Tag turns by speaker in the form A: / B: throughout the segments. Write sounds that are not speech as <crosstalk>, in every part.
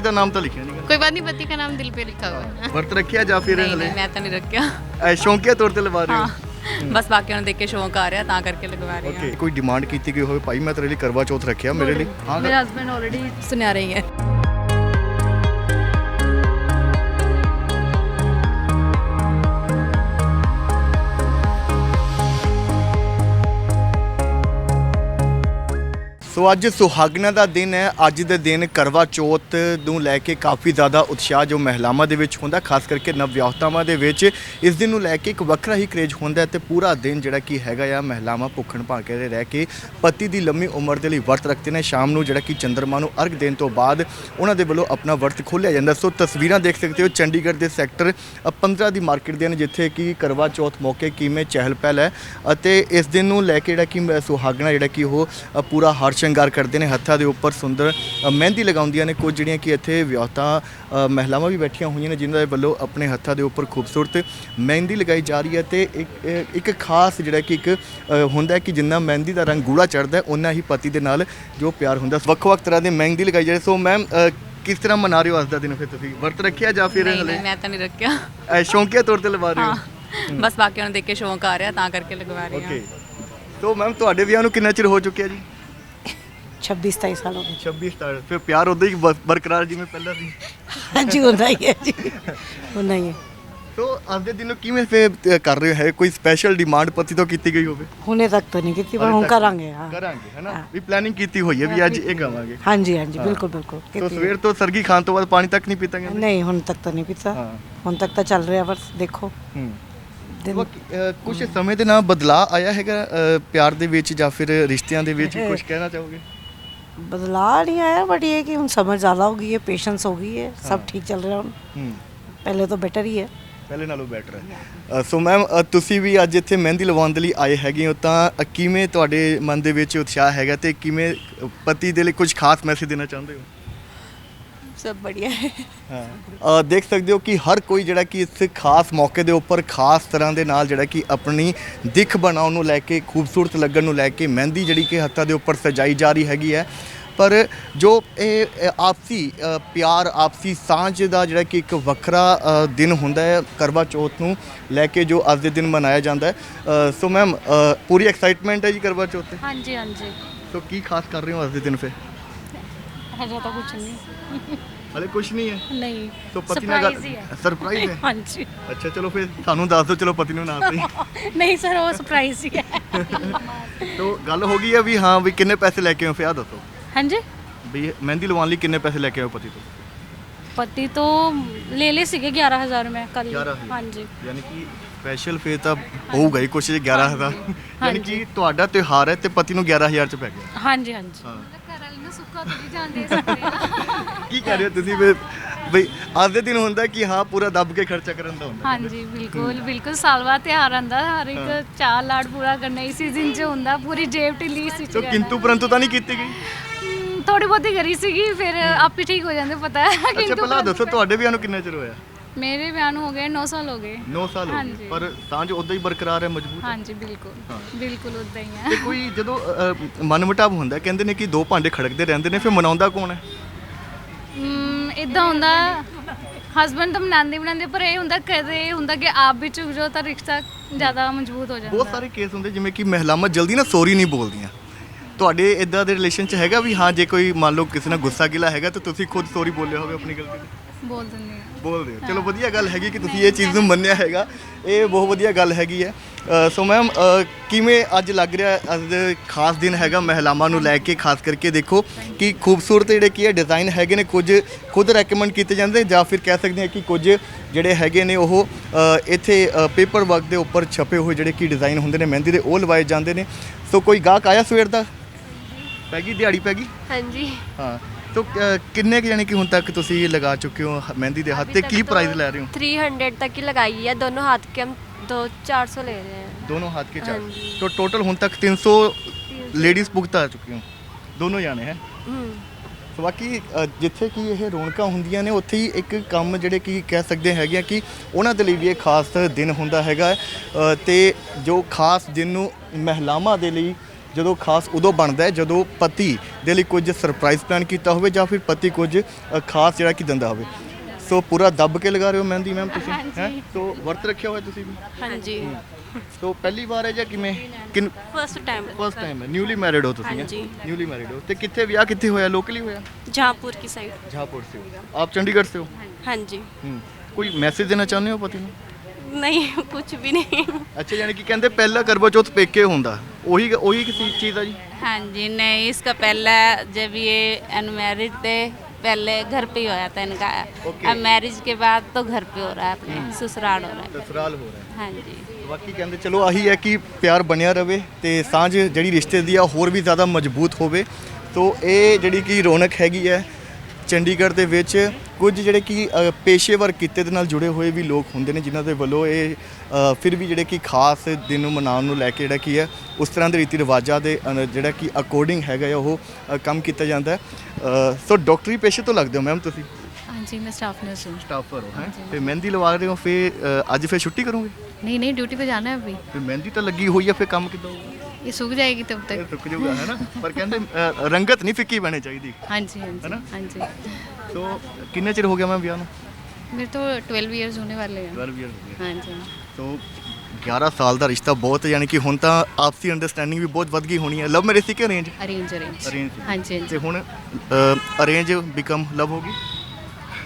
A: ਪਤੀ ਦਾ ਨਾਮ ਤਾਂ ਲਿਖਿਆ ਨਹੀਂ
B: कोई बात नहीं पति का नाम दिल पे लिखा हुआ है
A: ਵਰਤ ਰੱਖਿਆ ਜਾਂ ਫਿਰ
C: ਨਹੀਂ
A: ਹਲੇ
C: ਨਹੀਂ ਮੈਂ ਤਾਂ ਨਹੀਂ ਰੱਖਿਆ
A: ਐ ਸ਼ੌਂਕੀਆ ਤੌਰ ਤੇ ਲਵਾ ਰਹੇ ਹੋ
C: ਹਾਂ ਬਸ ਬਾਕੀਆਂ ਨੂੰ ਦੇਖ ਕੇ ਸ਼ੌਂਕ ਆ ਰਿਹਾ ਤਾਂ ਕਰਕੇ ਲਗਵਾ ਰਹੀ ਹਾਂ
A: ਓਕੇ ਕੋਈ ਡਿਮਾਂਡ ਕੀਤੀ ਗਈ ਹੋਵੇ ਭਾਈ ਮੈਂ ਤੇਰੇ ਲਈ ਕਰਵਾ ਚੌਥ ਰੱਖਿਆ ਮੇਰੇ ਲਈ ਹਾਂ
C: ਮੇਰੇ ਹਸਬੰਡ ਆਲਰੇਡੀ ਸੁਨਿਆ ਰਹੀ ਹੈ
A: ਸੋ ਅੱਜ ਸੁਹਾਗਣਾ ਦਾ ਦਿਨ ਹੈ। ਅੱਜ ਦੇ ਦਿਨ ਕਰਵਾ ਚੌਥ ਨੂੰ ਲੈ ਕੇ ਕਾਫੀ ਜ਼ਿਆਦਾ ਉਤਸ਼ਾਹ ਜੋ ਮਹਿਲਾਵਾਂ ਦੇ ਵਿੱਚ ਹੁੰਦਾ ਖਾਸ ਕਰਕੇ ਨਵਵਿਆਹਤਾਵਾਂ ਦੇ ਵਿੱਚ। ਇਸ ਦਿਨ ਨੂੰ ਲੈ ਕੇ ਇੱਕ ਵੱਖਰਾ ਹੀ ਕਰੇਜ ਹੁੰਦਾ ਹੈ ਤੇ ਪੂਰਾ ਦਿਨ ਜਿਹੜਾ ਕੀ ਹੈਗਾ ਆ ਮਹਿਲਾਵਾਂ ਭੁੱਖਣ ਭਾਕੇ ਦੇ ਰਹਿ ਕੇ ਪਤੀ ਦੀ ਲੰਮੀ ਉਮਰ ਦੇ ਲਈ ਵਰਤ ਰੱਖਦੇ ਨੇ। ਸ਼ਾਮ ਨੂੰ ਜਿਹੜਾ ਕਿ ਚੰਦਰਮਾ ਨੂੰ ਅਰਗ ਦੇਣ ਤੋਂ ਬਾਅਦ ਉਹਨਾਂ ਦੇ ਵੱਲੋਂ ਆਪਣਾ ਵਰਤ ਖੋਲ੍ਹਿਆ ਜਾਂਦਾ ਸੋ ਤਸਵੀਰਾਂ ਦੇਖ ਸਕਦੇ ਹੋ ਚੰਡੀਗੜ੍ਹ ਦੇ ਸੈਕਟਰ ਅ, 15 ਦੀ ਮਾਰਕੀਟ ਦੇ ਨੇ ਜਿੱਥੇ ਕਿ ਕਰਵਾ ਚੌਥ ਮੌਕੇ ਕਿਵੇਂ ਚਹਿਲ ਪਹਿਲ ਹੈ ਅਤੇ ਇਸ ਦਿਨ ਨੂੰ ਲੈ ਕੇ ਜਿਹੜਾ ਕਿ ਮ- ਸੁਹਾਗਣਾ ਜਿਹੜਾ ਕਿ ਉਹ ਪੂਰਾ ਹਰਸ਼ ਸ਼ਿੰਗਾਰ ਕਰਦੇ ਨੇ ਹੱਥਾਂ ਦੇ ਉੱਪਰ ਸੁੰਦਰ ਮਹਿੰਦੀ ਲਗਾਉਂਦੀਆਂ ਨੇ। ਕੁਝ ਜਿਹੜੀਆਂ ਕਿ ਇੱਥੇ ਵਿਆਹਤਾ ਮਹਿਲਾਵਾਂ ਵੀ ਬੈਠੀਆਂ ਹੋਈਆਂ ਨੇ ਜਿਨ੍ਹਾਂ ਦੇ ਵੱਲੋਂ ਆਪਣੇ ਹੱਥਾਂ ਦੇ ਉੱਪਰ ਖੂਬਸੂਰਤ ਮਹਿੰਦੀ ਲਗਾਈ ਜਾ ਰਹੀ ਹੈ ਤੇ ਇੱਕ ਇੱਕ ਖਾਸ ਜਿਹੜਾ ਕਿ ਇੱਕ ਹੁੰਦਾ ਹੈ ਕਿ ਜਿੰਨਾ ਮਹਿੰਦੀ ਦਾ ਰੰਗ ਗੂੜਾ ਚੜਦਾ ਉਹਨਾਂ ਹੀ ਪਤੀ ਦੇ ਨਾਲ ਜੋ ਪਿਆਰ ਹੁੰਦਾ ਵੱਖ-ਵੱਖ ਤਰ੍ਹਾਂ ਦੇ ਮਹਿੰਦੀ ਲਗਾਈ ਜਾ ਰਹੀ ਸੋ ਮੈਮ ਕਿਸ ਤਰ੍ਹਾਂ ਮਨਾ ਰਹੇ ਹੋ ਅੱਜ ਦਾ ਦਿਨ ਫਿਰ ਤੁਸੀਂ? ਵਰਤ ਰੱਖਿਆ ਜਾਂ ਫਿਰ ਹਲੇ?
C: ਮੈਂ ਤਾਂ ਨਹੀਂ ਰੱਖਿਆ।
A: ਸ਼ੌਂਕੀਆ ਤੌਰ ਤੇ ਲਵਾ ਰਹੇ
C: ਹਾਂ?
A: ਹੋ
C: ਬਸ ਬਾਕੀਆਂ ਨੂੰ ਦੇਖ ਕੇ ਸ਼ੌਂਕ ਆ ਰਿਹਾ ਤਾਂ ਕਰਕੇ ਲਗਵਾ ਰਹੀ ਹਾਂ।
A: ਓਕੇ। ਸੋ ਮੈਮ ਤੁਹਾਡੇ ਵਿਆਹ ਨੂੰ ਕਿੰਨਾ ਚਿਰ ਹੋ ਚੁੱਕਿਆ ਜੀ?
D: 26 27 ਸਾਲ ਹੋ ਗਏ।
A: 26 ਸਟਾਰ ਫਿਰ ਪਿਆਰ ਉਦਾਂ ਹੀ ਬਰ- ਬਰਕਰਾਰ ਜਿਵੇਂ ਪਹਿਲਾਂ ਸੀ।
D: ਹਾਂਜੀ ਹੁੰਦਾ ਹੀ ਹੈ ਜੀ। ਹੁੰਦਾ ਹੀ ਹੈ।
A: ਸੋ ਅੱਜ ਦੇ ਦਿਨ ਨੂੰ ਕਿਵੇਂ ਫੇ ਅ, ਕਰ ਰਹੇ ਹੋ? ਹੈ ਕੋਈ ਸਪੈਸ਼ਲ ਡਿਮਾਂਡ ਪਤੀ ਤੋਂ ਕੀਤੀ ਗਈ ਹੋਵੇ?
D: ਹੁਣੇ ਤੱਕ ਤਾਂ ਨਹੀਂ ਕੀਤੀ ਪਰ ਹੁਣ ਕਰਾਂਗੇ ਹਾਂ।
A: ਕਰਾਂਗੇ ਹੈਨਾ
D: ਹਾਂ।
A: ਵੀ ਪਲੈਨਿੰਗ ਕੀਤੀ ਹੋਈ ਹੈ ਵੀ ਅੱਜ ਇਹ ਗਾਵਾਂਗੇ।
D: ਹਾਂਜੀ ਹਾਂਜੀ ਬਿਲਕੁਲ ਬਿਲਕੁਲ
A: ਸੋ
D: ਕੀਤੀ
A: ਸਵੇਰ ਤੋਂ ਸਰਗੀ ਖਾਣ ਤੋਂ ਬਾਅਦ ਪਾਣੀ ਤੱਕ ਨਹੀਂ ਪੀਤਾਂਗੇ
D: ਨਹੀਂ ਹੁਣ ਤੱਕ ਤਾਂ ਨਹੀਂ ਪੀਤਾ।
A: ਹਾਂ।
D: ਹੁਣ ਤੱਕ ਤਾਂ ਚੱਲ ਰਿਹਾ ਬਸ ਦੇਖੋ।
A: ਹੂੰ।
D: ਦਿਨ
A: ਕੁਝ ਸਮੇਂ ਦੇ ਨਾਲ ਬਦਲਾਅ ਆਇਆ ਹੈਗਾ ਅ, ਪਿਆਰ ਦੇ ਵਿੱਚ ਜਾਂ ਫਿਰ ਰਿਸ਼ਤਿਆਂ ਦੇ ਵਿੱਚ ਕੁਝ ਕਹਿਣਾ ਚਾਹੋਗੇ?
D: ਨਹੀਂ ਆਇਆ ਬਟ ਇਹ ਹੈ ਕਿ ਹੁਣ ਸਮਝ ਜ਼ਿਆਦਾ ਹੋ ਗਈ ਹੈ ਪੇਸ਼ੈਂਸ ਹੋ ਗਈ ਹੈ ਸਭ ਠੀਕ ਚੱਲ ਰਿਹਾ ਹੁਣ। ਪਹਿਲੇ ਤੋਂ ਬੈਟਰ ਹੀ ਹੈ।
A: ਪਹਿਲੇ ਨਾਲੋਂ ਬੈਟਰ ਹੈ। ਸੋ ਮੈਮ ਤੁਸੀਂ ਵੀ ਅੱਜ ਇੱਥੇ ਮਹਿੰਦੀ ਲਵਾਉਣ ਦੇ ਲਈ ਆਏ ਹੈਗੇ ਹੋ ਤਾਂ ਅ, ਕਿਵੇਂ ਤੁਹਾਡੇ ਮਨ ਦੇ ਵਿੱਚ ਉਤਸ਼ਾਹ ਹੈਗਾ ਤੇ ਕਿਵੇਂ ਪਤੀ ਦੇ ਲਈ ਕੁਝ ਖਾਸ ਮੈਸੇਜ ਦੇਣਾ ਚਾਹੁੰਦੇ ਹੋ?
C: ਸਭ ਬੜੀਆ ਹੈ।
A: ਹਾਂ। ਦੇਖ ਸਕਦੇ ਹੋ ਕਿ ਹਰ ਕੋਈ ਜਿਹੜਾ ਕਿ ਇਸ ਖਾਸ ਮੌਕੇ ਦੇ ਉੱਪਰ ਖਾਸ ਤਰ੍ਹਾਂ ਦੇ ਨਾਲ ਜਿਹੜਾ ਕਿ ਆਪਣੀ ਦਿੱਖ ਬਣਾਉਣ ਨੂੰ ਲੈ ਕੇ ਖੂਬਸੂਰਤ ਲੱਗਣ ਨੂੰ ਲੈ ਕੇ ਮਹਿੰਦੀ ਜਿਹੜੀ ਕਿ ਹੱਥਾਂ ਦੇ ਉੱਪਰ ਸਜਾਈ ਜਾ ਰਹੀ ਹੈਗੀ ਹੈ। ਪਰ ਜੋ ਇਹ ਆਪਸੀ ਪਿਆਰ ਆਪਸੀ ਸਾਂਝ ਦਾ ਜਿਹੜਾ ਕਿ ਇੱਕ ਵੱਖਰਾ ਦਿਨ ਹੁੰਦਾ ਹੈ ਕਰਵਾ ਚੌਥ ਨੂੰ ਲੈ ਕੇ ਜੋ ਅੱਜ ਦੇ ਦਿਨ ਮਨਾਇਆ ਜਾਂਦਾ ਹੈ। ਸੋ ਮੈਮ ਪੂਰੀ ਐਕਸਾਈਟਮੈਂਟ ਹੈ ਜੀ ਕਰਵਾ ਚੌਥ ਤੇ?
B: ਹਾਂਜੀ ਹਾਂਜੀ।
A: ਸੋ ਕੀ ਖਾਸ ਕਰ ਰਹੇ ਹੋ ਅੱਜ ਦੇ ਦਿਨ ਫਿਰ?
B: ਹਜੇ ਤਾਂ ਕੁਝ ਨਹੀਂ।
A: ਹਲੇ ਕੁਝ ਨਹੀਂ ਹੈ?
B: ਨਹੀਂ।
A: ਸੋ ਪਤੀ ਨਾਲ
B: Surprise ਹੀ ਹੈ।
A: ਸਰਪ੍ਰਾਈਜ਼ ਹੈ?
B: ਹਾਂਜੀ।
A: ਅੱਛਾ ਚਲੋ ਫਿਰ ਸਾਨੂੰ ਦੱਸ ਦਿਓ ਚਲੋ ਪਤੀ ਨੂੰ ਨਾ ਸਹੀ <laughs>
B: ਨਹੀਂ ਸਰ ਉਹ ਸਰਪ੍ਰਾਈਜ਼ ਹੀ ਹੈ। <laughs>
A: ਤੋ ਗੱਲ ਹੋ ਗਈ ਹੈ ਵੀ ਹਾਂ ਵੀ ਕਿੰਨੇ ਪੈਸੇ ਲੈ ਕੇ ਹੋ? ਫਿਰ ਦੱਸੋ।
B: ਹਾਂਜੀ?
A: ਵੀ ਮਹਿੰਦੀ ਲਵਾਉਣ ਲਈ ਕਿੰਨੇ ਪੈਸੇ ਲੈ ਕੇ ਹੋ ਪਤੀ ਤੋਂ?
B: ਪਤੀ ਤੋਂ ਲੈ ਲਏ ਸੀਗੇ 11000 ਮੈਂ ਕੱਲ
A: 11,000
B: ਹਾਂਜੀ।
A: ਯਾਨੀ ਕਿ ਸਪੈਸ਼ਲ ਫੇ ਤਾਂ ਹੋਊਗਾ ਹੀ ਕੁਛ 11000 ਯਾਨੀ ਕਿ ਤੁਹਾਡਾ ਤਿਉਹਾਰ ਹੈ ਤੇ ਪਤੀ ਨੂੰ 11000 ਚ ਪੈ ਗਿਆ।
B: ਹਾਂਜੀ ਹਾਂਜੀ।
A: ਹਾਂ।
B: ਸੁੱਕਾ ਸਕਦੇ
A: ਕੀ ਕਹਿ ਰਹੇ ਹੋ ਤੁਸੀਂ ਵੀ? ਬਈ ਅੱਜ ਦੇ ਦਿਨ ਹੁੰਦਾ ਕਿ ਹਾਂ ਪੂਰਾ ਦੱਬ ਕੇ ਖਰਚਾ ਕਰਨ ਦਾ ਹੁੰਦਾ।
B: ਹਾਂਜੀ ਬਿਲਕੁਲ ਬਿਲਕੁਲ। ਸਾਲ ਬਾਅਦ ਤਿਉਹਾਰ ਆਂਦਾ ਹਰ ਇੱਕ ਚਾਹ ਲਾੜ ਪੂਰਾ ਕਰਨਾ ਇਸੇ ਦਿਨ 'ਚ ਹੁੰਦਾ ਪੂਰੀ ਜੇਬ ਢਿੱਲੀ ਸੀ
A: ਤੋ ਕਿੰਤੂ ਪਰੰਤੂ ਤਾਂ ਨਹੀਂ ਕੀਤੀ ਗਈ?
B: ਥੋੜੀ ਬਹੁਤੀ ਕਰੀ ਸੀਗੀ ਫਿਰ ਆਪ ਠੀਕ ਹੋ ਜਾਂਦੇ ਪਤਾ ਹੈ।
A: ਅੱਛਾ ਪਹਿਲਾਂ ਦੱਸੋ ਤੁਹਾਡੇ ਵਿਆਹ ਨੂੰ ਕਿੰਨਾ ਚਿਰ ਹੋਇਆ?
B: ਮੇਰੇ ਵਿਆਹ ਨੂੰ ਹੋ ਗਏ 9 ਸਾਲ ਹੋ ਗਏ।
A: 9 ਸਾਲ ਹੋ ਗਏ।
B: ਹਾਂਜੀ।
A: ਪਰ ਸਾਂਝ ਉਦਾਂ ਹੀ ਬਰਕਰਾਰ ਹੈ ਮਜ਼ਬੂਤ ਹੈ।
B: ਹਾਂਜੀ ਬਿਲਕੁਲ। ਬਿਲਕੁਲ ਉਦਾਂ ਹੀ
A: ਤੇ
B: ਹੈ
A: ਕੋਈ ਜਦੋਂ ਮੁਟਾਵ ਹੁੰਦਾ ਕਹਿੰਦੇ ਨੇ ਕਿ ਦੋ ਭਾਂਡੇ ਖੜਕਦੇ ਰਹਿੰਦੇ ਨੇ ਫਿਰ ਮਨਾਉਂਦਾ ਕੌਣ ਹੈ?
B: ਇਦਾਂ ਹੁੰਦਾ ਹਸਬੰਡ ਤਾਂ ਮਨਾਉਂਦੇ ਬਣਾਉਂਦੇ ਪਰ ਇਹ ਹੁੰਦਾ ਕਦੇ ਇਹ ਹੁੰਦਾ ਕਿ ਆਪ ਵੀ ਝੁਕ ਜਾਓ ਤਾਂ ਰਿਸ਼ਤਾ ਜ਼ਿਆਦਾ ਮਜ਼ਬੂਤ ਹੋ
A: ਬਹੁਤ
B: ਜਾਂਦਾ
A: ਸਾਰੇ ਕੇਸ ਹੁੰਦੇ ਜਿਵੇਂ ਕਿ ਮਹਿਲਾਵਾਂ ਜਲਦੀ ਨਾ ਸੌਰੀ ਨਹੀਂ ਬੋਲਦੀਆਂ। ਤੁਹਾਡੇ ਇਦਾਂ ਦੇ ਰਿਲੇਸ਼ਨ 'ਚ ਹੈਗਾ ਵੀ ਹਾਂ ਜੇ ਕੋਈ ਮੰਨ ਲਓ ਕਿਸੇ ਨਾਲ ਗੁੱਸਾ ਗਿਲਾ ਹੈਗਾ ਤਾਂ ਤੁਸੀਂ ਖੁਦ ਸੌਰੀ ਬੋਲਿਆ ਹੋਵੇ ਆਪਣੀ ਗਲਤੀ ਤੇ?
B: ਬੋਲ ਦਿੰਦੇ ਆ।
A: ਬੋਲਦੇ ਹੋ ਚਲੋ ਵਧੀਆ ਗੱਲ ਹੈਗੀ ਕਿ ਤੁਸੀਂ ਇਹ ਚੀਜ਼ ਨੂੰ ਮੰਨਿਆ ਹੈਗਾ। ਇਹ ਬਹੁਤ ਵਧੀਆ ਗੱਲ ਹੈਗੀ ਹੈ। ਅ, ਸੋ ਮੈਮ ਕਿਵੇਂ ਅੱਜ ਲੱਗ ਰਿਹਾ ਹੈ? ਅੱਜ ਦੇ ਖਾਸ ਦਿਨ ਹੈਗਾ ਮਹਿਲਾਵਾਂ ਨੂੰ ਲੈ ਕੇ ਖਾਸ ਕਰਕੇ ਦੇਖੋ ਕਿ ਖੂਬਸੂਰਤ ਜਿਹੜੇ ਕੀ ਹੈ ਡਿਜ਼ਾਈਨ ਹੈਗੇ ਨੇ ਕੁਝ ਖੁਦ ਰეკਮੈਂਡ ਕੀਤੇ ਜਾਂਦੇ ਜਾਂ ਫਿਰ ਕਹਿ ਸਕਦੇ ਹਾਂ ਕਿ ਕੁਝ ਜਿਹੜੇ ਹੈਗੇ ਨੇ ਉਹ ਅ, ਇੱਥੇ ਪੇਪਰ ਵਰਕ ਦੇ ਉੱਪਰ ਛਪੇ ਹੋਏ ਜਿਹੜੇ ਕੀ ਡਿਜ਼ਾਈਨ ਹੁੰਦੇ ਨੇ ਮਹਿੰਦੀ ਦੇ ਉਹ ਲਵਾਏ ਜਾਂਦੇ ਨੇ। ਸੋ ਕੋਈ ਗਾਹਕ ਆਇਆ ਸਵੇਰ ਦਾ? ਪੈ ਗਈ ਦਿਹਾੜੀ ਪੈ ਗਈ?
E: ਹਾਂਜੀ।
A: ਹਾਂ। ਤੋ ਅ, ਕਿੰਨੇ ਕੁ ਜਾਨੀ ਕਿ ਹੁਣ ਤੱਕ ਤੁਸੀਂ ਲਗਾ ਚੁੱਕੇ ਹੋ ਹ- ਮਹਿੰਦੀ ਦੇ ਹੱਥ ਤੇ ਕੀ ਪ੍ਰਾਈਸ ਲੈ ਰਹੇ ਹੋ
E: 300 तक की लगाई है दोनों हाथ के हम दो चार सौ ले रहे हैं
A: दोनों हाथ के चार
E: हाँ जी।
A: तो टोटल ਹੁਣ तक 300 ਲੇਡੀਜ਼ ਭੁਗਤਾ ਚੁੱਕੀ ਹੋ ਦੋਨੋਂ ਜਾਣੇ ਹੈ
E: हम्म,
A: ਸੋ ਬਾਕੀ ਅ, ਜਿੱਥੇ ਕਿ ਇਹ ਰੌਣਕਾਂ ਹੁੰਦੀਆਂ ਨੇ ਉੱਥੇ ਹੀ ਇੱਕ ਕੰਮ ਜਿਹੜੇ ਕਿ ਕਹਿ ਸਕਦੇ ਹੈਗੇ ਆ ਕਿ ਉਹਨਾਂ ਦੇ ਲਈ ਵੀ ਇਹ ਖਾਸ ਦਿਨ ਹੁੰਦਾ ਹੈਗਾ ਹੈ। ਅ, ਤੇ ਜੋ ਖਾਸ ਦਿਨ ਨੂੰ ਮਹਿਲਾਵਾਂ ਦੇ ਲਈ ਜਦੋਂ ਖਾਸ ਉਦੋਂ ਬਣਦਾ ਹੈ ਜਦੋਂ ਪਤੀ ਦੇ ਲਈ ਕੁਝ ਸਰਪ੍ਰਾਈਜ਼ ਪਲਾਨ ਕੀਤਾ ਹੋਵੇ ਜਾਂ ਫਿਰ ਪਤੀ ਕੁਝ ਅ, ਖਾਸ ਜਿਹੜਾ ਕਿ ਦਿੰਦਾ ਹੋਵੇ ਸੋ ਪੂਰਾ ਦੱਬ ਕੇ ਲਗਾ ਰਹੇ ਹੋ ਮਹਿੰਦੀ ਮੈਮ ਤੁਸੀਂ ਹੈ ਸੋ ਵਰਤ ਰੱਖਿਆ ਹੋਇਆ ਤੁਸੀਂ ਵੀ
C: ਹਾਂਜੀ
A: ਸੋ ਪਹਿਲੀ ਵਾਰ ਹੈ ਜਾਂ ਕਿਵੇਂ ਕਿਨ
E: फर्स्ट टाइम
A: ਫਸਟ ਟਾਈਮ ਹੈ ਨਿਊਲੀ ਮੈਰਿਡ ਹੋ ਤੁਸੀਂ
E: ਹਾਂਜੀ।
A: ਨਿਊਲੀ ਮੈਰਿਡ ਹੋ ਤੇ ਕਿੱਥੇ ਵਿਆਹ ਕਿੱਥੇ ਹੋਇਆ ਲੋਕਲੀ ਹੋਇਆ
E: जहाँपुर की साइड
A: ਜਹਾਪੁਰ ਸੇ ਹੋ ਆਪ ਚੰਡੀਗੜ੍ਹ ਸੇ ਹੋ
E: हाँ जी
A: ਹੂੰ ਕੋਈ ਮੈਸੇਜ ਦੇਣਾ ਚਾਹੁੰਦੇ ਹੋ ਪਤੀ ਨੂੰ
E: नहीं कुछ भी नहीं
A: ਅੱਛਾ ਯਾਨੀ ਕਿ ਕਹਿੰਦੇ ਪਹਿਲਾ ਕਰਵਾ ਚੌਥ ਪੇਕੇ ਹੁੰਦਾ ਉਹੀ ਉਹੀ ਕਿਸੇ ਚੀਜ਼ ਆ ਜੀ
F: हाँ जी नहीं इसका पहला जब ये अनमेरिड थे पहले घर पे ही होया था इनका
A: Okay.
F: अब मैरिज के बाद तो घर पे हो रहा है अपने ससुराल हो रहा
A: ਸਸਰਾਲ ਹੋ ਰਿਹਾ
F: है हाँ जी
A: ਬਾਕੀ ਕਹਿੰਦੇ ਚਲੋ ਆਹੀ ਹੈ ਕਿ ਪਿਆਰ ਬਣਿਆ ਰਵੇ ਤੇ ਸਾਂਝ ਜਿਹੜੀ ਰਿਸ਼ਤੇ ਦੀ ਆ ਹੋਰ ਵੀ ਜ਼ਿਆਦਾ ਮਜ਼ਬੂਤ ਹੋਵੇ ਸੋ ਇਹ ਜਿਹੜੀ ਕਿ ਰੌਣਕ ਹੈਗੀ ਹੈ ਚੰਡੀਗੜ੍ਹ ਦੇ ਵਿੱਚ ਕੁਝ ਜਿਹੜੇ ਕਿ ਅ, ਪੇਸ਼ੇਵਰ ਕਿੱਤੇ ਦੇ ਨਾਲ ਜੁੜੇ ਹੋਏ ਵੀ ਲੋਕ ਹੁੰਦੇ ਨੇ ਜਿਨ੍ਹਾਂ ਦੇ ਵੱਲੋਂ ਇਹ ਅ, ਫਿਰ ਵੀ ਜਿਹੜੇ ਕਿ ਖਾਸ ਦਿਨ ਨੂੰ ਮਨਾਉਣ ਨੂੰ ਲੈ ਕੇ ਜਿਹੜਾ ਕੀ ਹੈ ਉਸ ਤਰ੍ਹਾਂ ਦੇ ਰੀਤੀ ਰਿਵਾਜਾਂ ਦੇ ਅਨ- ਜਿਹੜਾ ਕਿ ਅਕੋਰਡਿੰਗ ਹੈਗਾ ਹੈ ਉਹ ਅ, ਕੰਮ ਕੀਤਾ ਜਾਂਦਾ ਹੈ ਅ, ਸੋ ਡਾਕਟਰੀ ਪੇਸ਼ੇ ਤੋਂ ਲੱਗਦੇ ਹੋ ਮੈਮ ਤੁਸੀਂ
G: हाँ जी मैं स्टाफ नर्स हूँ
A: ਸਟਾਫਰ ਹੋ ਹੈ ਤੇ ਮਹਿੰਦੀ ਲਵਾ ਰਹੇ ਹੋ ਫਿਰ ਅ, ਅੱਜ ਫਿਰ ਛੁੱਟੀ ਕਰੋਗੇ
G: नहीं नहीं ड्यूटी पे जाना है अभी
A: ਫਿਰ ਮਹਿੰਦੀ ਤਾਂ ਲੱਗੀ ਹੋਈ ਹੈ ਫਿਰ ਕੰਮ ਕਿੱਦਾਂ ਹੋਊਗਾ
G: ਇਹ ਸੁੱਕ ਜਾਏਗੀ
A: ਤਬ
G: ਤੱਕ
A: ਰੁਕ ਜਾਊਗਾ ਹੈ ਨਾ? ਪਰ ਕਹਿੰਦੇ ਰੰਗਤ ਨਹੀਂ ਫਿੱਕੀ ਬਣੇ ਚਾਹੀਦੀ।
G: ਹਾਂਜੀ ਹਾਂਜੀ
A: ਸੋ ਕਿੰਨੇ ਚਿਰ ਹੋ ਗਿਆ ਮੈਂ ਵਿਆਹ ਨੂੰ?
G: ਮੇਰੇ ਤੋਂ 12 ਇਅਰਸ ਹੋਣੇ ਵਾਲੇ ਆ।
A: 12 ਇਅਰ
G: ਹਾਂਜੀ।
A: ਸੋ 11 ਸਾਲ ਦਾ ਰਿਸ਼ਤਾ ਬਹੁਤ ਯਾਨੀ ਕਿ ਹੁਣ ਤਾਂ ਆਪਸੀ ਅੰਡਰਸਟੈਂਡਿੰਗ ਵੀ ਬਹੁਤ ਵੱਧ ਗਈ ਹੋਣੀ ਹੈ। ਲਵ ਮੈਰਿਜ ਸੀ ਕਿ ਅਰੇਂਜ
G: ਅਰੇਂਜ ਅਰੇਂਜ ਹਾਂਜੀ
A: ਤੇ ਹੁਣ ਅਰੇਂਜ ਬਿਕਮ ਲਵ ਹੋ ਗਈ?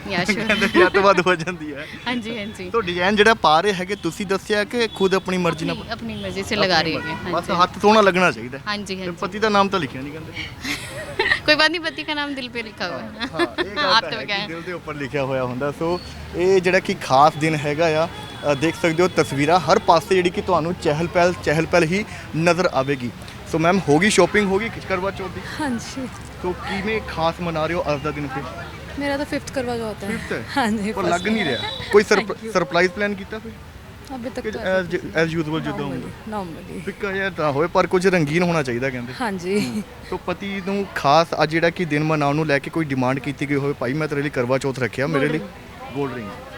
A: <laughs>
G: या श्योर
A: ਕਹਿੰਦੇ ਵਿਆਹ ਤੋਂ ਬਾਅਦ ਹੋ ਜਾਂਦੀ ਹੈ
G: हाँ जी हाँ जी
A: ਸੋ ਡਿਜ਼ਾਈਨ ਜਿਹੜਾ ਪਾ ਰਹੇ ਹੈਗੇ ਤੁਸੀਂ ਦੱਸਿਆ ਕਿ ਖੁਦ ਆਪਣੀ ਮਰਜ਼ੀ ਨਾਲ
G: अपनी अपनी मर्जी से लगा रही है हाँ
A: ਬਸ
G: जी
A: ਹੱਥ ਸੋਹਣਾ ਲੱਗਣਾ ਚਾਹੀਦਾ ਹੈ।
G: हाँ जी हाँ
A: ਤੇ
G: जी
A: ਪਤੀ ਦਾ ਨਾਮ ਤਾਂ ਲਿਖਿਆ ਨਹੀਂ ਕਹਿੰਦੇ
G: कोई बात नहीं पति का नाम दिल पे लिखा हुआ है
A: ਹਾਂ ਇਹ ਗੱਲ
G: हाथ
A: ਤਾਂ
G: पे
A: ਹੈ
G: क्या
A: ਕਿ
G: है
A: ਦਿਲ ਦੇ ਉੱਪਰ ਲਿਖਿਆ ਹੋਇਆ ਹੁੰਦਾ ਸੋ ਇਹ ਜਿਹੜਾ ਕਿ ਖਾਸ ਦਿਨ ਹੈਗਾ ਆ ਅ, ਦੇਖ ਸਕਦੇ ਹੋ ਤਸਵੀਰਾਂ ਹਰ ਪਾਸੇ ਜਿਹੜੀ ਕਿ ਤੁਹਾਨੂੰ ਚਹਿਲ ਪਹਿਲ ਚਹਿਲ ਪਹਿਲ ਹੀ ਨਜ਼ਰ ਆਵੇਗੀ ਸੋ ਮੈਮ ਹੋ ਗਈ ਸ਼ਾਪਿੰਗ ਹੋ ਗਈ ਕਰਵਾ ਚੌਥ ਦੀ
H: ਹਾਂਜੀ
A: ਸੋ ਕਿਵੇਂ ਖਾਸ ਮਨਾ ਰਹੇ ਹੋ ਅੱਜ ਦਾ ਦਿਨ ਫਿਰ
H: मेरा तो फिफ्थ करवा चौथ है
A: ਫਿਫਥ ਹੈ
H: हाँ जी
A: ਪਰ ਲੱਗ ਨਹੀਂ ਰਿਹਾ ਕੋਈ ਸਰਪ੍ਰਾਈਜ਼ ਪਲਾਨ ਕੀਤਾ ਫਿਰ
H: अभी तक
A: ਕਿ
H: तो
A: ਐਜ਼ ਐਜ਼ ਯੂਜ਼ੁਅਲ ਜਿੱਦਾਂ ਹੁੰਦਾ
H: नॉर्मली
A: ਫਿੱਕਾ ਜਿਹਾ ਤਾਂ ਹੋਏ ਪਰ ਕੁਝ ਰੰਗੀਨ ਹੋਣਾ ਚਾਹੀਦਾ ਕਹਿੰਦੇ
H: हाँ जी
A: ਸੋ ਪਤੀ ਨੂੰ ਖਾਸ ਅੱਜ ਜਿਹੜਾ ਕਿ ਦਿਨ ਮਨਾਉਣ ਨੂੰ ਲੈ ਕੇ ਕੋਈ ਡਿਮਾਂਡ ਕੀਤੀ ਗਈ ਹੋਵੇ ਭਾਈ ਮੈਂ ਤੇਰੇ ਲਈ ਕਰਵਾ ਚੌਥ ਰੱਖਿਆ ਮੇਰੇ ਲਈ ਗੋਲਡ ਰਿੰਗ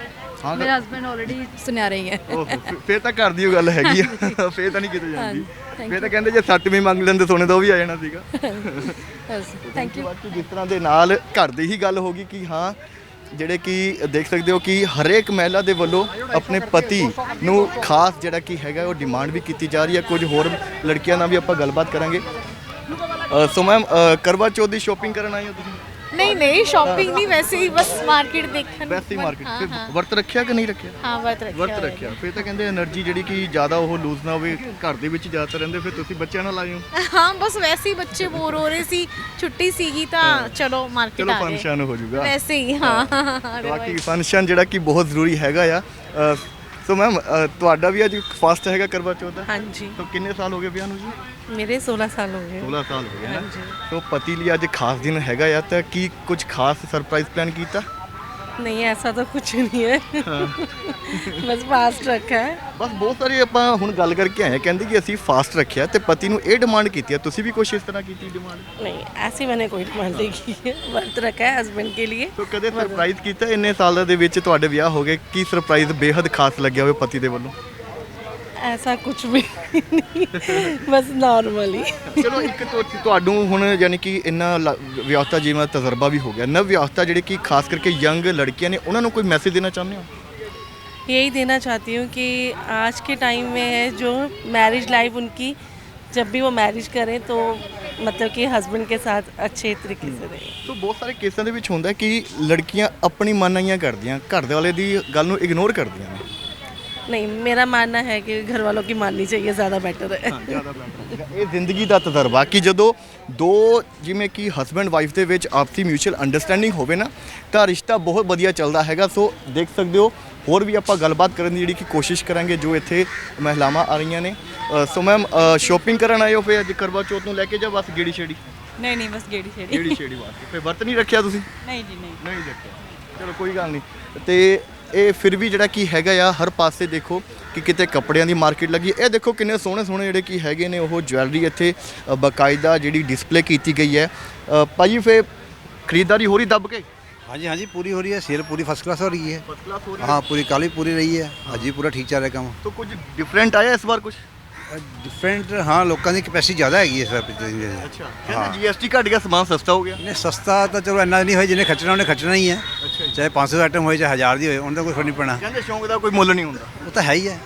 A: ਹਾਂ
C: ਮੇਰਾ ਹਸਬੰਡ ਆਲਰੇਡੀ ਸੁਨਿਆਰੇ ਹੀ ਹੈ।
A: ਓਹੋ ਫਿਰ- ਤਾਂ ਘਰ ਉਹ ਗੱਲ ਹੈਗੀ ਆ। <laughs> ਫਿਰ ਤਾਂ ਨਹੀਂ ਕਿਤੇ ਜਾਂਦੀ। ਫਿਰ ਤਾਂ ਕਹਿੰਦੇ ਜੇ ਸੱਟ ਮੰਗ ਲੈਂਦੇ ਸੋਨੇ ਦਾ ਉਹ ਵੀ ਆ ਜਾਣਾ ਸੀਗਾ।
H: ਥੈਂਕ ਯੂ
A: ਬਾਕੀ ਜਿਸ ਤਰ੍ਹਾਂ ਦੇ ਨਾਲ ਘਰ ਦੀ ਹੀ ਗੱਲ ਹੋ ਗਈ ਕਿ ਹਾਂ ਜਿਹੜੇ ਕਿ ਦੇਖ ਸਕਦੇ ਹੋ ਕਿ ਹਰੇਕ ਮਹਿਲਾ ਦੇ ਵੱਲੋਂ ਆਪਣੇ ਪਤੀ ਨੂੰ ਖਾਸ ਜਿਹੜਾ ਕਿ ਹੈਗਾ ਉਹ ਡਿਮਾਂਡ ਵੀ ਕੀਤੀ ਜਾ ਰਹੀ ਹੈ ਕੁਝ ਹੋਰ ਲੜਕੀਆਂ ਨਾਲ ਵੀ ਆਪਾਂ ਗੱਲਬਾਤ ਕਰਾਂਗੇ। ਸੋ ਮੈਮ ਕਰਵਾ ਚੌਥ ਦੀ ਸ਼ੋਪਿੰਗ ਕਰਨ ਆਏ ਹੋ ਤੁਸੀਂ?
I: ਨਹੀਂ ਨਹੀਂ ਸ਼ਾਪਿੰਗ ਨਹੀਂ ਵੈਸੇ ਹੀ ਬਸ ਮਾਰਕੀਟ ਦੇਖਣ
A: ਵੈਸੇ ਹੀ ਮਾਰਕੀਟ ਫਿਰ ਵਰਤ ਰੱਖਿਆ ਕਿ ਨਹੀਂ ਰੱਖਿਆ?
I: ਹਾਂ
A: ਵਰਤ
I: ਰੱਖਿਆ ਵਰਤ
A: ਰੱਖਿਆ। ਫਿਰ ਤਾਂ ਕਹਿੰਦੇ એનર્ਜੀ ਜਿਹੜੀ ਕਿ ਜ਼ਿਆਦਾ ਉਹ ਲੂਜ਼ ਨਾ ਹੋਵੇ ਘਰ ਦੇ ਵਿੱਚ ਜ਼ਿਆਦਾਤਰ ਰਹਿੰਦੇ ਫਿਰ ਤੁਸੀਂ ਬੱਚਿਆਂ ਨਾਲ ਆਏ ਹਾਂ?
I: ਬਸ ਵੈਸੇ ਹੀ ਬੱਚੇ ਬੋਰ ਹੋ ਰਹੇ ਸੀ ਛੁੱਟੀ ਸੀਗੀ ਤਾਂ
A: ਚਲੋ
I: ਮਾਰਕੀਟ ਆ ਗਏ।
A: ਫੰਕਸ਼ਨ ਹੋ ਜਾਊਗਾ।
I: ਵੈਸੇ ਹੀ ਹਾਂ
A: ਬਾਕੀ ਫੰਕਸ਼ਨ ਜਿਹੜਾ ਕਿ ਬਹੁਤ ਜ਼ਰੂਰੀ ਹੈਗਾ ਆ ਸੋ ਮੈਮ uh, ਤੁਹਾਡਾ ਵੀ ਅੱਜ ਫਾਸਟ ਹੈਗਾ ਕਰਵਾ ਚੌਥ ਦਾ?
D: ਹਾਂਜੀ।
A: ਸੋ ਕਿੰਨੇ ਸਾਲ ਹੋ ਗਏ ਵਿਆਹ ਨੂੰ ਜੀ?
D: ਮੇਰੇ 16 ਸਾਲ ਹੋ ਗਏ।
A: 16 ਸਾਲ ਹੋ ਗਏ ਨਾ? ਸੋ ਪਤੀ ਲਈ ਅੱਜ ਖਾਸ ਦਿਨ ਹੈਗਾ ਯਾ ਤਾਂ ਕੀ ਕੁਝ ਖਾਸ ਸਰਪ੍ਰਾਈਜ਼ ਪਲਾਨ ਕੀਤਾ?
D: नहीं ऐसा तो कुछ नहीं है बस फास्ट रखा है
A: ਬਸ ਬਹੁਤ ਸਾਰੀ ਆਪਾਂ ਹੁਣ ਗੱਲ ਕਰਕੇ ਆਏ ਹਾਂ। ਕਿ ਅਸੀਂ ਫਾਸਟ ਰੱਖਿਆ ਤੇ ਪਤੀ ਨੂੰ ਇਹ ਡਿਮਾਂਡ ਕੀਤੀ ਹੈ। ਤੁਸੀਂ ਵੀ ਕੁਛ ਇਸ ਤਰ੍ਹਾਂ ਕੀਤੀ ਡਿਮਾਂਡ
D: नहीं ऐसी मैंने कोई डिमांड नहीं की है व्रत रखा है हस्बैंड के
A: ਕਦੇ ਸਰਪ੍ਰਾਈਜ਼ ਕੀਤਾ? ਇੰਨੇ ਸਾਲਾਂ ਦੇ ਵਿੱਚ ਤੁਹਾਡੇ ਵਿਆਹ ਹੋ ਗਏ। ਕੀ ਸਰਪ੍ਰਾਈਜ਼ ਬੇहद ਖਾਸ ਲੱਗਿਆ ਹੋਵੇ ਪਤੀ ਦੇ ਵੱਲੋਂ?
D: ऐसा कुछ भी नहीं बस नॉर्मली
A: ਚਲੋ ਇੱਕ ਤੁ- ਤੁਹਾਨੂੰ ਹੁਣ ਯਾਨੀ ਕਿ ਇੰਨਾ ਲ- ਵਿਆਹਤਾ ਜੀਵਨ ਦਾ ਤਜਰਬਾ ਵੀ ਹੋ ਗਿਆ ਨਵ ਵਿਆਹਤਾ ਜਿਹੜੇ ਕਿ ਖਾਸ ਕਰਕੇ ਯੰਗ ਲੜਕੀਆਂ ਨੇ ਉਹਨਾਂ ਨੂੰ ਕੋਈ ਮੈਸੇਜ ਦੇਣਾ ਚਾਹੁੰਦੇ ਹੋ
D: यही देना चाहती हूँ कि आज के टाइम में है जो मैरिज लाइफ उनकी जब भी वो मैरिज करें तो मतलब कि हस्बैंड के साथ अच्छे तरीके से रहें
A: ਸੋ ਬਹੁਤ ਸਾਰੇ ਕੇਸਾਂ ਦੇ ਵਿੱਚ ਹੁੰਦਾ ਕਿ ਲੜਕੀਆਂ ਆਪਣੀ ਮਨਾਈਆਂ ਕਰਦੀਆਂ ਘਰ ਦੇ ਵਾਲੇ ਦੀ ਗੱਲ ਨੂੰ ਇਗਨੋਰ ਕਰਦੀਆਂ ਨੇ
D: नहीं मेरा मानना है कि घर वालों की माननी चाहिए ज़्यादा बेटर है
A: ਜ਼ਿਆਦਾ ਇਹ ਜ਼ਿੰਦਗੀ ਦਾ ਤਜਰਬਾ ਕਿ ਜਦੋਂ ਦੋ ਜਿਵੇਂ ਕਿ ਹਸਬੈਂਡ ਵਾਈਫ ਦੇ ਵਿੱਚ ਆਪਸੀ ਮਿਊਚੁਅਲ ਅੰਡਰਸਟੈਂਡਿੰਗ ਹੋਵੇ ਨਾ ਤਾਂ ਰਿਸ਼ਤਾ ਬਹੁਤ ਵਧੀਆ ਚੱਲਦਾ ਹੈਗਾ ਸੋ ਦੇਖ ਸਕਦੇ ਹੋ ਹੋਰ ਵੀ ਆਪਾਂ ਗੱਲਬਾਤ ਕਰਨ ਦੀ ਜਿਹੜੀ ਕਿ ਕੋਸ਼ਿਸ਼ ਕਰਾਂਗੇ ਜੋ ਇੱਥੇ ਮਹਿਲਾਵਾਂ ਆ ਰਹੀਆਂ ਨੇ ਅ, ਸੋ ਮੈਮ ਸ਼ਾਪਿੰਗ ਕਰਨ ਆਏ ਹੋ ਫਿਰ ਅੱਜ ਕਰਵਾ ਚੌਥ ਨੂੰ ਲੈ ਕੇ ਜਾਂ ਬਸ ਗੇੜੀ ਛੇੜੀ
C: नहीं नहीं बस गेड़ी छेड़ी
A: ਗੇੜੀ ਛੇੜੀ ਵਾਸਤੇ ਫਿਰ ਵਰਤ ਨਹੀਂ ਰੱਖਿਆ ਤੁਸੀਂ
C: नहीं जी नहीं
A: ਨਹੀਂ ਰੱਖਿਆ ਚਲੋ ਕੋਈ ਗੱਲ ਨਹੀਂ ਤੇ ਇਹ ਫਿਰ ਵੀ ਜਿਹੜਾ ਕੀ ਹੈਗਾ ਆ ਹਰ ਪਾਸੇ ਦੇਖੋ ਕਿ ਕਿਤੇ ਕੱਪੜਿਆਂ ਦੀ ਮਾਰਕੀਟ ਲੱਗੀ ਹੈ। ਇਹ ਦੇਖੋ ਕਿੰਨੇ ਸੋਹਣੇ ਸੋਹਣੇ ਜਿਹੜੇ ਕੀ ਹੈਗੇ ਨੇ ਉਹ ਜਵੈਲਰੀ ਇੱਥੇ ਅ, ਬਕਾਇਦਾ ਜਿਹੜੀ ਡਿਸਪਲੇ ਕੀਤੀ ਗਈ ਹੈ ਅ, ਭਾਜੀ ਫੇ ਖਰੀਦਦਾਰੀ ਹੋ ਰਹੀ ਦੱਬ ਕੇ
J: हाँ जी हाँ जी पूरी हो रही है सेल पूरी फर्स्ट क्लास हो रही है
A: ਫਸਟ ਕਲਾਸ ਹੋ
J: हाँ पूरी काली पूरी रही है हाँ जी पूरा ठीक चल रहा है काम
A: तो कुछ डिफरेंट आया इस बार कुछ
J: ਡਿਫਰੈਂਟ ਹਾਂ ਲੋਕਾਂ ਦੀ ਕੈਪੈਸਿਟੀ ਜ਼ਿਆਦਾ ਹੈਗੀ ਇਸ ਵਾਰ ਪਿਛਲੇ
A: ਅੱਛਾ ਕਹਿੰਦੇ ਜੀਐਸਟੀ ਘਟ ਗਿਆ ਸਮਾਨ ਸਸਤਾ ਹੋ ਗਿਆ।
J: ਨੇ ਸਸਤਾ ਤਾਂ ਚਲੋ ਇੰਨਾ ਨਹੀਂ ਹੋਇਆ ਜਿਹਨੇ ਖਰਚਣਾ ਉਹਨੇ ਖਰਚਣਾ ਹੀ ਹੈ। ਚਾਹੇ 500 ਆਈਟਮ ਹੋਏ ਚਾਹੇ 1000 ਦੀ ਹੋਏ ਉਹਨਾਂ ਦਾ ਕੋਈ ਫ਼ਰਕ ਨਹੀਂ ਪੈਣਾ।
A: ਕਹਿੰਦੇ ਸ਼ੌਂਕ ਦਾ ਕੋਈ ਮੁੱਲ ਨਹੀਂ ਹੁੰਦਾ।
J: ਉਹ ਤਾਂ ਹੈ ਹੀ ਹੈ।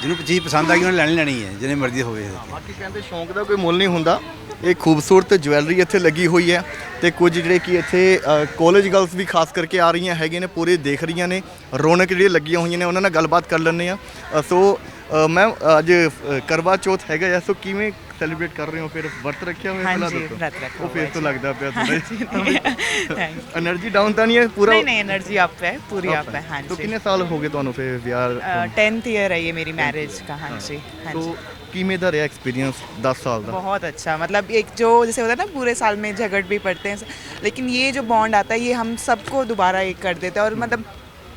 J: ਜਿਹਨੂੰ ਚੀਜ਼ ਪਸੰਦ ਆ ਗਈ ਉਹਨੇ ਲੈਣੀ ਲੈਣੀ ਹੈ ਜਿਹਨੇ ਮਰਜ਼ੀ ਹੋਵੇ।
A: ਬਾਕੀ ਕਹਿੰਦੇ ਸ਼ੌਂਕ ਦਾ ਕੋਈ ਮੁੱਲ ਨਹੀਂ ਹੁੰਦਾ। ਇਹ ਖੂਬਸੂਰਤ ਜਵੈਲਰੀ ਇੱਥੇ ਲੱਗੀ ਹੋਈ ਹੈ ਤੇ ਕੁਝ ਜਿਹੜੇ ਕਿ ਇੱਥੇ ਕਾਲਜ ਗਰਲਸ ਵੀ ਖਾਸ ਕਰਕੇ ਆ ਰਹੀਆਂ ਹੈਗੇ ਨੇ ਪੂਰੇ ਦੇਖ ਰਹੀਆਂ ਨੇ। ਰੌਣਕ ਜਿਹੜੀਆਂ ਲੱਗੀਆਂ ਹੋਈਆਂ ਨੇ ਉਹਨਾਂ ਨਾਲ ਗੱਲਬਾਤ ਕਰ ਲੈਂਦੇ ਆ ਸੋ ਮੈਮ ਅੱਜ ਕਰਵਾ ਚੌਥ ਹੈਗਾ ਐ ਸੋ ਕਿਵੇਂ ਸੈਲੀਬ੍ਰੇਟ ਕਰ ਰਹੇ ਹੋ ਫਿਰ ਵਰਤ ਰੱਖਿਆ ਹੋਇਆ ਪਹਿਲਾਂ
K: ਹਾਂਜੀ, ਵਰਤ ਰੱਖਿਆ
A: ਉਹ ਹੋਇਆ ਤੋਂ ਲੱਗਦਾ ਪਿਆ ਥੋੜਾ
K: थैंक यू
A: એનર્ਜੀ ਡਾਊਨ ਤਾਂ ਨਹੀਂ ਹੈ ਪੂਰਾ
K: नहीं। नहीं एनर्जी आप है पूरी आप पे हाँ।
A: तो कितने साल हो गए ਤੁਹਾਨੂੰ ਫਿਰ ਵਿਆਹ
K: 10th ईयर है ये मेरी मैरिज का हाँ, हाँ जी
A: हाँ ਜੀ एक्सपीरियंस 10 साल दा?
K: बहुत अच्छा मतलब एक जो जैसे होता है ना पूरे साल में झगड़ भी पड़ते हैं लेकिन ये जो बॉन्ड आता है ये हम सबको दोबारा एक कर देता है और मतलब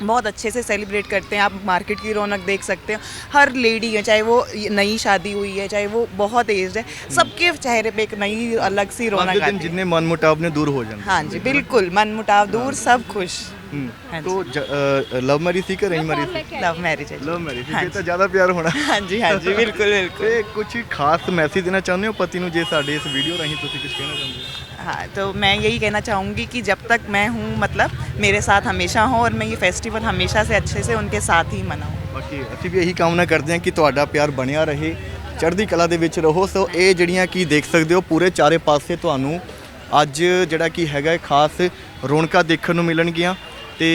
K: बहुत अच्छे से सेलिब्रेट करते हैं आप मार्केट की रौनक देख सकते हो हर लेडी है चाहे वो नई शादी हुई है चाहे वो बहुत एज है सबके चेहरे पे एक नई अलग सी
A: ਅੱਜ
K: रौनक
A: ਦੇ ਦਿਨ
K: आती है
A: ਜਿੰਨੇ ਮਨ ਮੁਟਾਵ ਨੇ ਦੂਰ ਹੋ ਜਾਂਦੇ
K: हाँ जी बिल्कुल मन मुटाव दूर सब खुश
A: ਹੂੰ
K: हाँ
A: ਤੋ ਲਵ ਮੈਰਿਜ ਸੀ ਕਿ ਅਰੇਂਜ ਮੈਰਿਜ ਸੀ
K: लव मैरिज है
A: ਲਵ ਮੈਰਿਜ
K: हाँ
A: ਸੀ ਤਾਂ ਜ਼ਿਆਦਾ ਪਿਆਰ ਹੋਣਾ
K: हाँ जी हाँ जी बिल्कुल बिल्कुल
A: ਤੇ ਕੁਝ ਖਾਸ ਮੈਸੇਜ ਦੇਣਾ ਚਾਹੁੰਦੇ ਹੋ ਪਤੀ ਨੂੰ ਜੇ ਸਾਡੇ ਇਸ ਵੀਡੀਓ ਰਾਹੀਂ ਤੁਸੀਂ ਕੁਝ ਕਹਿਣਾ ਚਾਹੁੰਦੇ ਹੋ
K: हाँ तो मैं यही कहना चाहूँगी कि जब तक मैं हूँ मतलब मेरे साथ हमेशा हो और मैं ये फेस्टिवल हमेशा से अच्छे से उनके साथ ही मनाऊँ
A: ਬਾਕੀ ਅਸੀਂ ਵੀ ਇਹੀ ਕਾਮਨਾ ਕਰਦੇ ਹਾਂ ਕਿ ਤੁਹਾਡਾ ਪਿਆਰ ਬਣਿਆ ਰਹੇ ਚੜ੍ਹਦੀ ਕਲਾ ਦੇ ਵਿੱਚ ਰਹੋ ਸੋ ਇਹ ਜਿਹੜੀਆਂ ਕੀ ਦੇਖ ਸਕਦੇ ਹੋ ਪੂਰੇ ਚਾਰੇ ਪਾਸੇ ਤੁਹਾਨੂੰ ਅੱਜ ਜਿਹੜਾ ਕੀ ਹੈਗਾ ਇਹ ਖਾਸ ਰੌਣਕਾਂ ਦੇਖਣ ਨੂੰ ਮਿਲਣਗੀਆਂ ਤੇ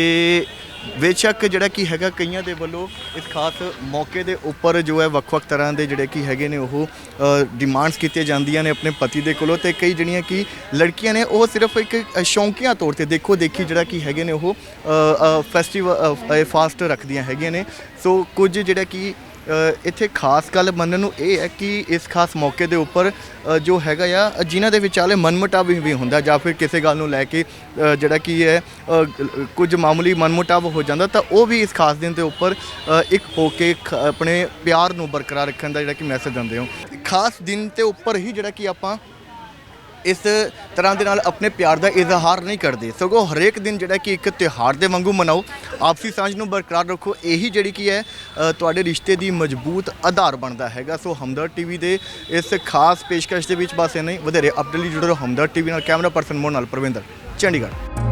A: ਬੇਸ਼ੱਕ ਜਿਹੜਾ ਕੀ ਹੈਗਾ ਕਈਆਂ ਦੇ ਵੱਲੋਂ ਇਸ ਖਾਸ ਮੌਕੇ ਦੇ ਉੱਪਰ ਜੋ ਹੈ ਵੱਖ-ਵੱਖ ਤਰ੍ਹਾਂ ਦੇ ਜਿਹੜੇ ਕੀ ਹੈਗੇ ਨੇ ਉਹ ਡਿਮਾਂਡਸ ਕੀਤੀਆਂ ਜਾਂਦੀਆਂ ਨੇ ਆਪਣੇ ਪਤੀ ਦੇ ਕੋਲੋਂ ਤੇ ਕਈ ਜਿਹੜੀਆਂ ਕੀ ਲੜਕੀਆਂ ਨੇ ਉਹ ਸਿਰਫ ਇੱਕ ਸ਼ੌਂਕੀਆਂ ਤੌਰ ਤੇ ਦੇਖੋ ਦੇਖੀ ਜਿਹੜਾ ਕੀ ਹੈਗੇ ਨੇ ਉਹ ਫੈਸਟੀਵਲ ਫਾਸਟ ਰੱਖਦੀਆਂ ਹੈਗੀਆਂ ਨੇ। ਸੋ ਕੁਝ ਜਿਹੜਾ ਕੀ ਇੱਥੇ ਖਾਸ ਗੱਲ ਮੰਨਣ ਨੂੰ ਇਹ ਹੈ ਕਿ ਇਸ ਖਾਸ ਮੌਕੇ ਦੇ ਉੱਪਰ ਜੋ ਹੈਗਾ ਆ ਜਿਨ੍ਹਾਂ ਦੇ ਵਿਚਾਲੇ ਮਨਮੁਟਾਵ ਵੀ ਵੀ ਹੁੰਦਾ ਜਾਂ ਫਿਰ ਕਿਸੇ ਗੱਲ ਨੂੰ ਲੈ ਕੇ ਜਿਹੜਾ ਕੀ ਹੈ ਕੁਝ ਮਾਮੂਲੀ ਮਨਮੁਟਾਵ ਹੋ ਜਾਂਦਾ ਤਾਂ ਉਹ ਵੀ ਇਸ ਖਾਸ ਦਿਨ ਦੇ ਉੱਪਰ ਇੱਕ ਹੋ ਕੇ ਖ- ਆਪਣੇ ਪਿਆਰ ਨੂੰ ਬਰਕਰਾਰ ਰੱਖਣ ਦਾ ਜਿਹੜਾ ਕਿ ਮੈਸੇਜ ਦਿੰਦੇ ਹੋ। ਖਾਸ ਦਿਨ ਤੇ ਉੱਪਰ ਹੀ ਜਿਹੜਾ ਕਿ ਆਪਾਂ ਇਸ ਤਰ੍ਹਾਂ ਦੇ ਨਾਲ ਆਪਣੇ ਪਿਆਰ ਦਾ ਇਜ਼ਹਾਰ ਨਹੀਂ ਕਰਦੇ। ਸਗੋਂ ਹਰੇਕ ਦਿਨ ਜਿਹੜਾ ਕਿ ਇੱਕ ਤਿਉਹਾਰ ਦੇ ਵਾਂਗੂ ਮਨਾਓ, ਆਪਸੀ ਸਾਂਝ ਨੂੰ ਬਰਕਰਾਰ ਰੱਖੋ, ਇਹੀ ਜਿਹੜੀ ਕੀ ਹੈ ਤੁਹਾਡੇ ਰਿਸ਼ਤੇ ਦੀ ਮਜ਼ਬੂਤ ਆਧਾਰ ਬਣਦਾ ਹੈਗਾ। ਸੋ ਹਮਦਰਦ ਟੀਵੀ ਦੇ ਇਸ ਖਾਸ ਪੇਸ਼ਕਸ਼ ਦੇ ਵਿੱਚ ਬਸ ਇੰਨਾ ਹੀ। ਵਧੇਰੇ ਅਪਡੇਟ ਲਈ ਜੁੜੇ ਰਹੋ ਹਮਦਰਦ ਟੀਵੀ ਨਾਲ। ਕੈਮਰਾ ਪਰਸਨ ਮੋਹਨ ਨਾਲ ਪ੍ਰਵਿੰਦਰ, ਚੰਡੀਗੜ੍ਹ।